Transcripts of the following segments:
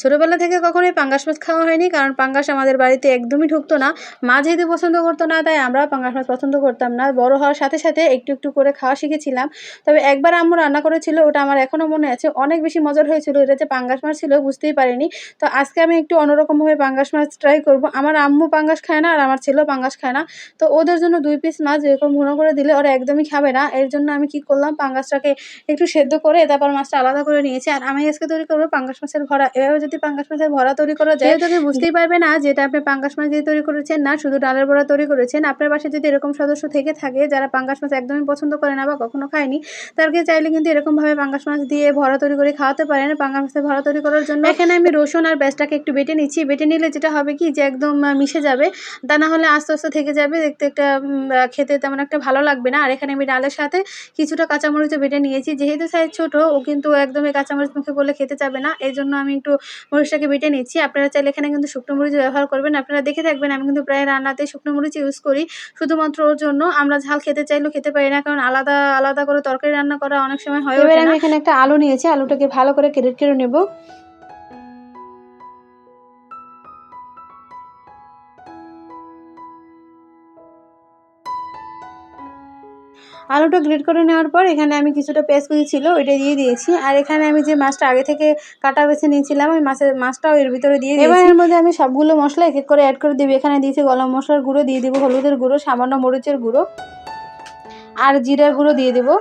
ছোটোবেলা থেকে কখনোই পাঙ্গাস মাছ খাওয়া হয়নি, কারণ পাঙ্গাস আমাদের বাড়িতে একদমই ঢুকতো না। মা যেহেতু পছন্দ করতো না, তাই আমরাও পাঙ্গাস মাছ পছন্দ করতাম না। বড় হওয়ার সাথে সাথে একটু একটু করে খাওয়া শিখেছিলাম। তবে একবার আম্মু রান্না করেছিল, ওটা আমার এখনও মনে আছে। অনেক বেশি মজার হয়েছিল, এটা যে পাঙ্গাস মাছ ছিল, বুঝতেই পারিনি। তো আজকে আমি একটু অন্যরকমভাবে পাঙ্গাস মাছ ট্রাই করব। আমার আম্মু পাঙ্গাস খায় না, আর আমার ছেলেও পাঙ্গাস খায় না। তো ওদের জন্য দুই পিস মাছ এরকম ঘন করে দিলে ওরা একদমই খাবে না। এর জন্য আমি কি করলাম, পাঙ্গাসটাকে একটু সেদ্ধ করে তারপর মাছটা আলাদা করে নিয়েছি। আর আমি আজকে তৈরি করব পাঙ্গাস মাছের ভরা। এভাবে যদি পাঙ্গাস মাছের ভরা তৈরি করা যায় তাহলে বুঝতেই পারবে না যেটা আপনি পাঙ্গাস মাছ দিয়ে তৈরি করেছেন না শুধু ডালের ভরা তৈরি করেছেন। আপনার বাসায় যদি এরকম সদস্য থেকে থাকে যারা পাঙ্গাস মাছ একদমই পছন্দ করে না বা কখনো খায়নি তাদেরকে চাইলে কিন্তু এরকমভাবে পাঙ্গাস মাছ দিয়ে ভরা তৈরি করে খাওয়াতে পারেন। পাঙ্গাস মাছের ভরা তৈরি করার জন্য এখানে আমি রসুন আর পেঁয়াজটাকে একটু বেটে নিচ্ছি। বেটে নিলে যেটা হবে কি যে একদম মিশে যাবে। তা না হলে আস্তে আস্তে থেকে যাবে। দেখতে একটা খেতে তেমন একটা ভালো লাগবে না। আর এখানে আমি ডালের সাথে কিছুটা কাঁচামরিচও বেটে নিয়েছি। যেহেতু সাইজ ছোট ও কিন্তু একদমই কাঁচামরিচ মুখে বলে খেতে চাবে না। এই জন্য আমি একটু মরিচটাকে বেটে নিচ্ছি। আপনারা চাইলে এখানে কিন্তু শুকনো মরিচ ব্যবহার করবেন। আপনারা দেখে থাকবেন আমি কিন্তু প্রায় রান্নাতে শুকনো মরিচ ইউজ করি। শুধুমাত্র ওর জন্য আমরা ঝাল খেতে চাইলেও খেতে পারি না কারণ আলাদা আলাদা করে তরকারি রান্না করা অনেক সময় হয় এবার আমি এখানে একটা আলু নিয়েছি। আলুটাকে ভালো করে কেটে কেটে নেব। আলুটা গ্রেট করে নেওয়ার পর এখানে আমি কিছুটা পেঁয়াজ কুচি ছিল ওইটা দিয়ে দিয়েছি। আর এখানে আমি যে মাছটা আগে থেকে কাটা বেছে নিয়েছিলাম, ওই মাছের মাছটাও এর ভিতরে দিয়ে এবার এর মধ্যে আমি সবগুলো মশলা এক এক করে অ্যাড করে দিবি। এখানে দিয়েছি গরম মশলার গুঁড়ো, দিয়ে দেবো হলুদের গুঁড়ো, সামান্য মরিচের গুঁড়ো। আর জিরার গুঁড়ো দিয়ে দেবো।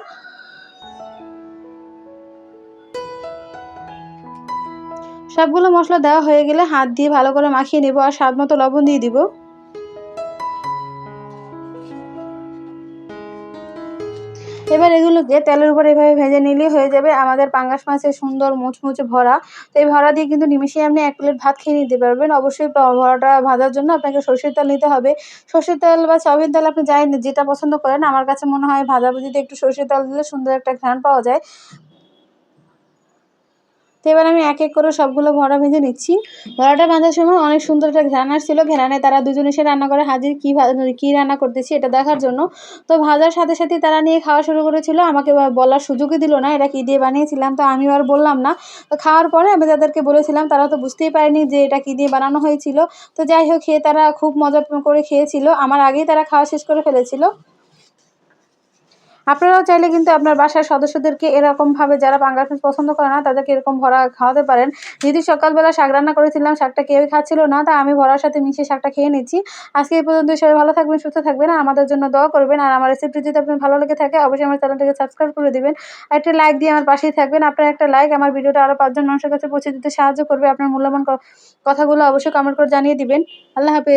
সবগুলো মশলা দেওয়া হয়ে গেলে হাত দিয়ে ভালো করে মাখিয়ে নেব। আর স্বাদ মতো লবণ দিয়ে দিব। এবার এগুলোকে তেলের উপর এভাবে ভেজে নিলেই হয়ে যাবে আমাদের পাঙ্গাস মাছের সুন্দর মুচমুচে ভরা। তো এই ভরা দিয়ে কিন্তু নিমিশে আপনি এক প্লেট ভাত খেয়ে নিতে পারবেন। অবশ্যই ভরাটা ভাজার জন্য আপনাকে সর্ষের তেল নিতে হবে। সর্ষের তেল বা সয়াবিন তেল আপনি যাই যেটা পছন্দ করেন, আমার কাছে মনে হয় ভাজাভুজিতে একটু সর্ষের তেল দিলে সুন্দর একটা ঘ্রাণ পাওয়া যায়। এবার আমি এক এক করে সবগুলো ভরা ভেজে নিচ্ছি। ভরাটা ভাজার সময় অনেক সুন্দর একটা ঘ্রাণ আসছিল। ঘ্রাণে তারা দুজন এসে রান্না করে হাজির কী কী রান্না করতেছি এটা দেখার জন্য। তো ভাজার সাথে সাথে তারা নিয়ে খাওয়া শুরু করেছিল। আমাকে বলার সুযোগই দিল না। এটা কী দিয়ে বানিয়েছিলাম? তো আমি আর বললাম না। তো খাওয়ার পরে আমি তাদেরকে বলেছিলাম, তারা তো বুঝতেই পারেনি যে এটা কী দিয়ে বানানো হয়েছিল। তো যাই হোক, খেয়ে তারা খুব মজা করে খেয়েছিল। আমার আগেই তারা খাওয়া শেষ করে ফেলেছিল। আপনারাও চাইলে কিন্তু আপনার বাসার সদস্যদেরকে এরকমভাবে যারা পাঙ্গাস মাছ পছন্দ করে না, তাদেরকে এরকম ভরা খাওয়াতে পারেন। যদি সকালবেলা শাক রান্না করেছিলাম, শাকটা কেউই খাচ্ছিল না, তা আমি ভরার সাথে মিশিয়ে শাকটা খেয়ে নিচ্ছি। আজকে এই পর্যন্ত সবাই ভালো থাকবেন, সুস্থ থাকবেন, আর আমাদের জন্য দোয়া করবেন। আর আমার রেসিপি যদি আপনার ভালো লেগে থাকে, অবশ্যই আমার চ্যানেলটাকে সাবস্ক্রাইব করে দেবেন। একটা লাইক দিয়ে আমার পাশেই থাকবেন। আপনার একটা লাইক আমার ভিডিওটা আরও পাঁচজন মানুষের কাছে পৌঁছে দিতে সাহায্য করবে। আপনার মূল্যবান কথাগুলো অবশ্যই কমেন্ট করে জানিয়ে দিবেন। আল্লাহ হাফেজ।